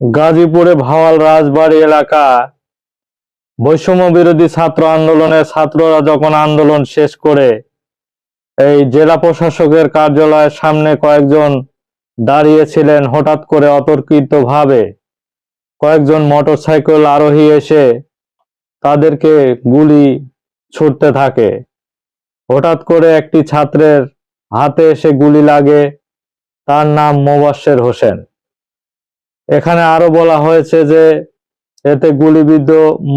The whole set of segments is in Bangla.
গাজীপুরে ভাওয়াল রাজবাড়ি এলাকা। বৈষম্য বিরোধী ছাত্র আন্দোলনের ছাত্ররা যখন আন্দোলন শেষ করে, এই জেলা প্রশাসকের কার্যালয়ের সামনে কয়েকজন দাঁড়িয়েছিলেন হঠাৎ করে অতর্কিত ভাবে কয়েকজন মোটরসাইকেল আরোহী এসে তাদেরকে গুলি ছুটতে থাকে। হঠাৎ করে একটি ছাত্রের হাতে এসে গুলি লাগে, তার নাম মোবাশ্বের হোসেন। এখানে আরও বলা হয়েছে যে এতে গুলিবিদ্ধ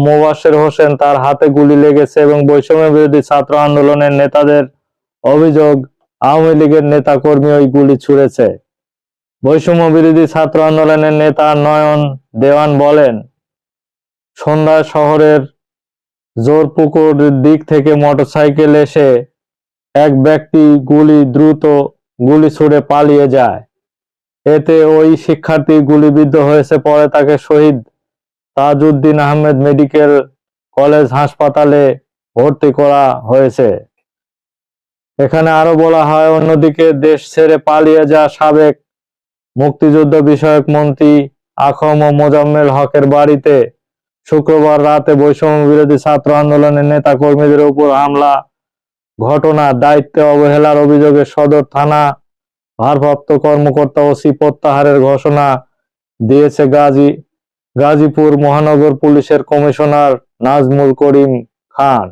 মোবাশ্বের হোসেন তার হাতে গুলি লেগেছে এবং বৈষম্য বিরোধী ছাত্র আন্দোলনের নেতাদের অভিযোগ আওয়ামী লীগের নেতা কর্মী ওই গুলি ছুড়েছে। বৈষম্য বিরোধী ছাত্র আন্দোলনের নেতা নয়ন দেওয়ান বলেন সন্ধ্যায় শহরের জোরপুকুর দিক থেকে মোটরসাইকেল এসে এক ব্যক্তি গুলি দ্রুত গুলি ছুড়ে পালিয়ে যায়। এতে ওই শিক্ষার্থী গুলিবিদ্ধ হয়েছে, পরে তাকে শহীদ তাজউদ্দিন আহমেদ মেডিকেল কলেজ হাসপাতালে ভর্তি করা হয়েছে। এখানে আরও বলা হয়, অন্যদিকে দেশ ছেড়ে পালিয়ে যাওয়া সাবেক মুক্তিযুদ্ধ বিষয়ক মন্ত্রী আখম ও মোজাম্মেল হকের বাড়িতে শুক্রবার রাতে বৈষম্য বিরোধী ছাত্র আন্দোলনের নেতা কর্মীদের উপর হামলা, ঘটনা, দায়িত্বে অবহেলার অভিযোগে সদর থানা ভারপ্রাপ্ত কর্মকর্তা ওসি প্রত্যাহারের ঘোষণা দিয়েছে গাজী, গাজীপুর মহানগর পুলিশের কমিশনার নাজমুল করিম খান।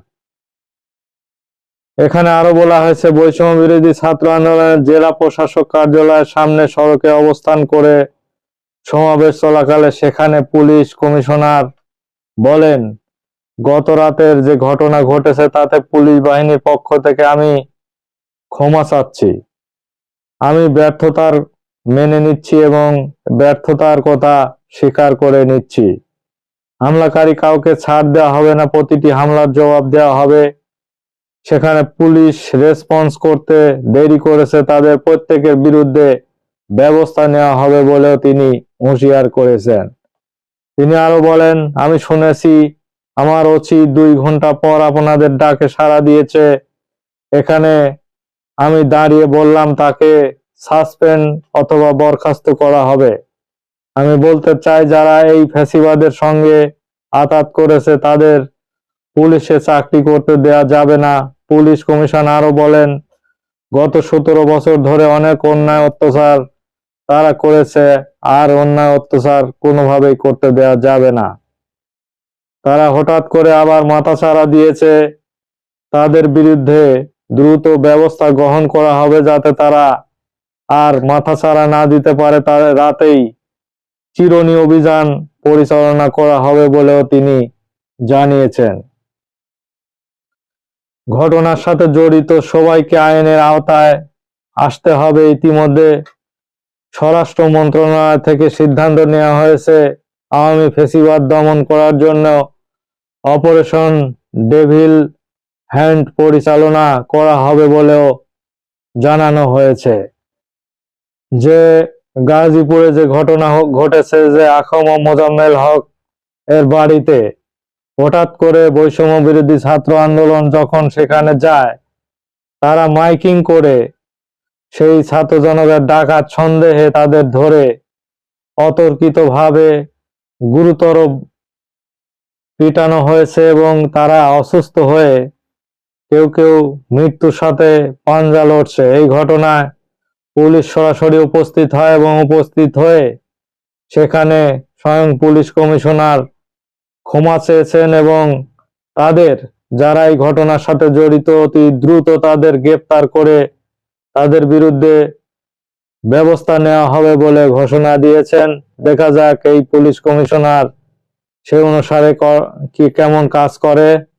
এখানে আরও বলা হয়েছে, বৈষম্য বিরোধী ছাত্র আন্দোলনের জেলা প্রশাসক কার্যালয়ের সামনে সড়কে অবস্থান করে সমাবেশ চলাকালে সেখানে পুলিশ কমিশনার বলেন, গত রাতের যে ঘটনা ঘটেছে তাতে পুলিশ বাহিনীর পক্ষ থেকে আমি ক্ষমা চাচ্ছি। আমি ব্যর্থতার মেনে নিচ্ছি এবং ব্যর্থতার কথা স্বীকার করে নিচ্ছি। হামলাকারী কাউকে ছাড় দেওয়া হবে না, প্রতিটি হামলার জবাব দেওয়া হবে। সেখানে পুলিশ রেসপন্স করতে দেরি করেছে, তাদের প্রত্যেকের বিরুদ্ধে ব্যবস্থা নেওয়া হবে বলেও তিনি হুঁশিয়ার করেছেন। তিনি আরও বলেন, আমি শুনেছি আমার ওসি দুই ঘণ্টা পর আপনাদের ডাকে সাড়া দিয়েছে। এখানে আমি দাঁড়িয়ে বললাম, তাকে সাসপেন্ড অথবা বরখাস্ত করা হবে। আমি বলতে চাই, যারা এই ফ্যাসিবাদের সঙ্গে আতাত করেছে, তাদের পুলিশে চাকরি করতে দেয়া যাবে না। পুলিশ কমিশন আরও বলেন, গত সতেরো বছর ধরে অনেক অন্যায় অত্যাচার তারা করেছে, আর অন্যায় অত্যাচার কোনোভাবেই করতে দেয়া যাবে না। তারা হঠাৎ করে আবার মাথাছাড়া দিয়েছে তাদের বিরুদ্ধে। দ্রুত ব্যবস্থা গ্রহণ করা হবে যাতে তারা আর মাথাছাড়া না দিতে পারে তার রাতেই চিরনি অভিযান পরিচালনা করা হবে বলেও তিনি জানিয়েছেন। ঘটনার সাথে জড়িত সবাইকে আইনের আওতায় আসতে হবে। ইতিমধ্যে স্বরাষ্ট্র মন্ত্রণালয় থেকে সিদ্ধান্ত নেওয়া হয়েছে, আওয়ামী ফেসিবাদ দমন করার জন্য অপারেশন ডেভিল হ্যান্ড পরিচালনা করা হবে বলেও জানানো হয়েছে। যে গাজীপুরে যে ঘটনা ঘটেছে, যে আখম মোজাম্মেল হক এর বাড়িতে হঠাৎ করে বৈষম্য বিরোধী ছাত্র আন্দোলন যখন সেখানে যায়, তারা মাইকিং করে সেই ছাত্র জনতার ডাকাত সন্দেহে তাদের ধরে অতর্কিতভাবে গুরুতর পিটানো হয়েছে এবং তারা অসুস্থ হয়ে কেউ কেউ মৃত্যুর সাথে পাঞ্জা লড়ছে। এই ঘটনায় পুলিশ সরাসরি উপস্থিত হয় এবং উপস্থিত হয়ে সেখানে স্বয়ং পুলিশ কমিশনার ক্ষমা চেয়েছেন এবং তাদের, যারা এই ঘটনার সাথে জড়িত, অতি দ্রুত তাদের গ্রেপ্তার করে তাদের বিরুদ্ধে ব্যবস্থা নেওয়া হবে বলে ঘোষণা দিয়েছেন। দেখা যাক এই পুলিশ কমিশনার সে অনুসারে ক- কেমন কাজ করে।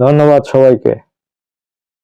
ধন্যবাদ সবাইকে।